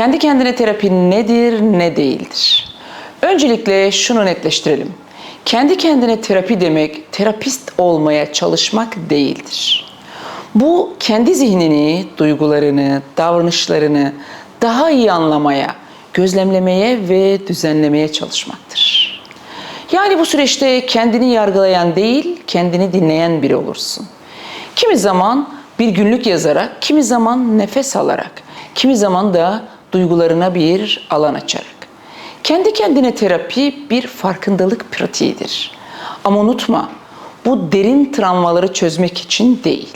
Kendi kendine terapi nedir, ne değildir? Öncelikle şunu netleştirelim. Kendi kendine terapi demek terapist olmaya çalışmak değildir. Bu kendi zihnini, duygularını, davranışlarını daha iyi anlamaya, gözlemlemeye ve düzenlemeye çalışmaktır. Yani bu süreçte kendini yargılayan değil, kendini dinleyen biri olursun. Kimi zaman bir günlük yazarak, kimi zaman nefes alarak, kimi zaman da duygularına bir alan açarak. Kendi kendine terapi bir farkındalık pratiğidir. Ama unutma, bu derin travmaları çözmek için değil.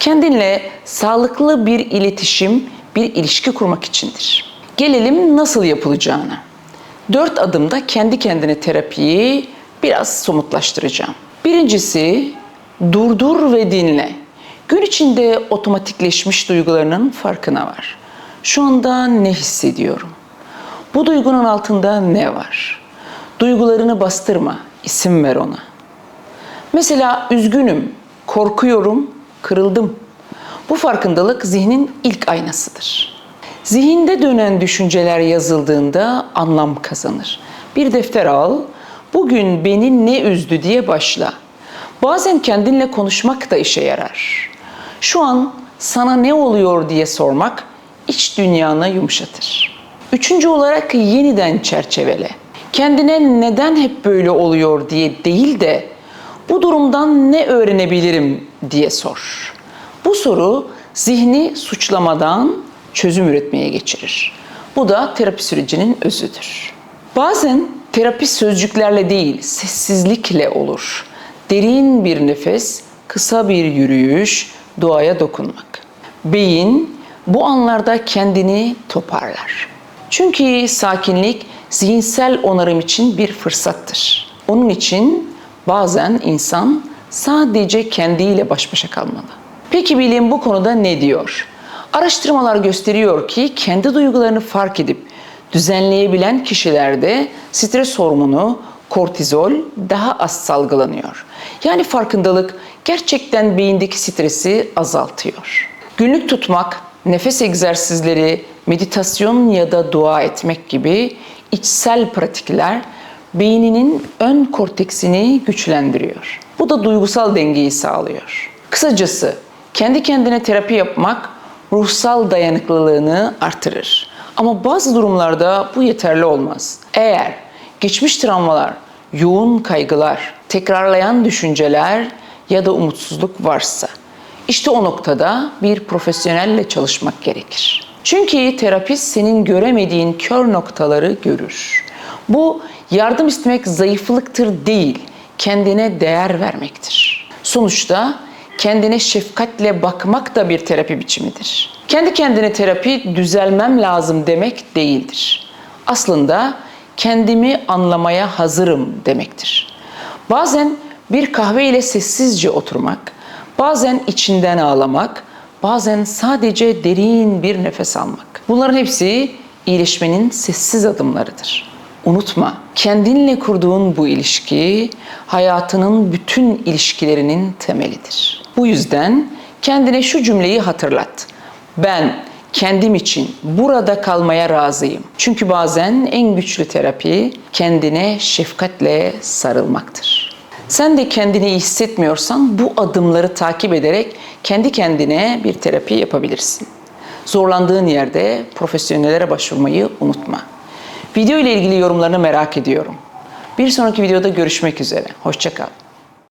Kendinle sağlıklı bir iletişim, bir ilişki kurmak içindir. Gelelim nasıl yapılacağına. Dört adımda kendi kendine terapiyi biraz somutlaştıracağım. Birincisi durdur ve dinle. Gün içinde otomatikleşmiş duygularının farkına var. Şu anda ne hissediyorum? Bu duygunun altında ne var? Duygularını bastırma, isim ver ona. Mesela üzgünüm, korkuyorum, kırıldım. Bu farkındalık zihnin ilk aynasıdır. Zihinde dönen düşünceler yazıldığında anlam kazanır. Bir defter al, bugün beni ne üzdü diye başla. Bazen kendinle konuşmak da işe yarar. Şu an sana ne oluyor diye sormak iç dünyanı yumuşatır. Üçüncü olarak yeniden çerçevele. Kendine neden hep böyle oluyor diye değil de bu durumdan ne öğrenebilirim diye sor. Bu soru zihni suçlamadan çözüm üretmeye geçirir. Bu da terapi sürecinin özüdür. Bazen terapi sözcüklerle değil, sessizlikle olur. Derin bir nefes, kısa bir yürüyüş, duaya dokunmak. Beyin bu anlarda kendini toparlar. Çünkü sakinlik zihinsel onarım için bir fırsattır. Onun için bazen insan sadece kendiyle baş başa kalmalı. Peki bilim bu konuda ne diyor? Araştırmalar gösteriyor ki kendi duygularını fark edip düzenleyebilen kişilerde stres hormonu kortizol daha az salgılanıyor. Yani farkındalık gerçekten beyindeki stresi azaltıyor. Günlük tutmak, nefes egzersizleri, meditasyon ya da dua etmek gibi içsel pratikler beyninin ön korteksini güçlendiriyor. Bu da duygusal dengeyi sağlıyor. Kısacası kendi kendine terapi yapmak ruhsal dayanıklılığını artırır. Ama bazı durumlarda bu yeterli olmaz. Eğer geçmiş travmalar, yoğun kaygılar, tekrarlayan düşünceler ya da umutsuzluk varsa işte o noktada bir profesyonelle çalışmak gerekir. Çünkü terapist senin göremediğin kör noktaları görür. Bu yardım istemek zayıflıktır değil, kendine değer vermektir. Sonuçta kendine şefkatle bakmak da bir terapi biçimidir. Kendi kendine terapi düzelmem lazım demek değildir. Aslında kendimi anlamaya hazırım demektir. Bazen bir kahve ile sessizce oturmak, bazen içinden ağlamak, bazen sadece derin bir nefes almak. Bunların hepsi iyileşmenin sessiz adımlarıdır. Unutma, kendinle kurduğun bu ilişki hayatının bütün ilişkilerinin temelidir. Bu yüzden kendine şu cümleyi hatırlat. Ben kendim için burada kalmaya razıyım. Çünkü bazen en güçlü terapi kendine şefkatle sarılmaktır. Sen de kendini iyi hissetmiyorsan bu adımları takip ederek kendi kendine bir terapi yapabilirsin. Zorlandığın yerde profesyonellere başvurmayı unutma. Video ile ilgili yorumlarını merak ediyorum. Bir sonraki videoda görüşmek üzere. Hoşçakal.